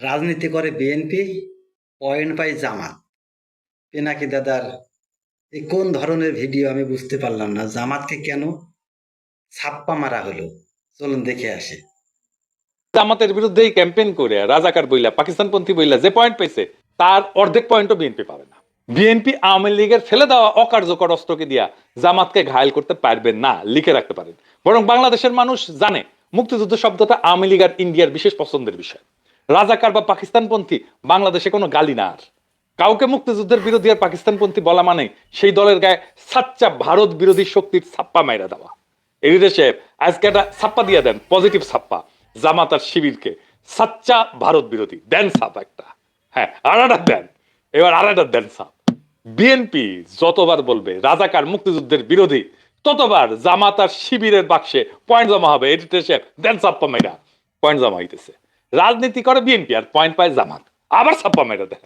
রাজনীতি করে BNP point পাই জামাত। পেনাকি দাদার এই কোন ধরনের ভিডিও আমি বুঝতে পারলাম না, জামাতকে কেন ছাপ্পা মারা হলো? চলুন দেখে আসি। জামাতের বিরুদ্ধেই ক্যাম্পেইন করে রাজাকার বইলা, পাকিস্তানপন্থী বইলা যে পয়েন্ট পেয়েছে তার অর্ধেক পয়েন্টও বিএনপি পাবে না। বিএনপি আওয়ামী লীগের ফেলে দেওয়া অকার্যকর অস্ত্রকে দিয়া জামাতকে ঘায়ল করতে পারবেন না, লিখে রাখতে পারেন। বরং বাংলাদেশের মানুষ জানে, মুক্তিযুদ্ধ শব্দটা আওয়ামী লীগ আর ইন্ডিয়ার বিশেষ পছন্দের বিষয়। রাজাকার বা পাকিস্তানপন্থী, বাংলাদেশে কোনো গালি না আর। কাউকে মুক্তিযুদ্ধের বিরোধী আর পাকিস্তানপন্থী বলা মানে সেই দলের গায়ে সাচ্চা ভারত বিরোধী শক্তির ছাপ্পা মাইরা দেওয়া। এই সাহেব, আজকে একটা ছাপ্পা দিয়ে দেন, পজিটিভ ছাপ্পা, জামাত আর শিবিরকে। সাচ্চা ভারত বিরোধী, দেন ছাপ একটা। হ্যাঁ একটা দেন। এবার একটা দেন ছাপ বিএনপি যতবার বলবে, রাজাকার মুক্তিযুদ্ধের বিরোধী, ততবার জামাত আর শিবিরের বাক্সে পয়েন্ট জমা হবে। এডিটর সাহেব, দেন ছাপ্পা মেয়েরা পয়েন্ট জমা হইতেছে। রাজনীতি করে বিএনপি আর পয়েন্ট পায় জামাত। আবার ছাপ্পা মেরে দেন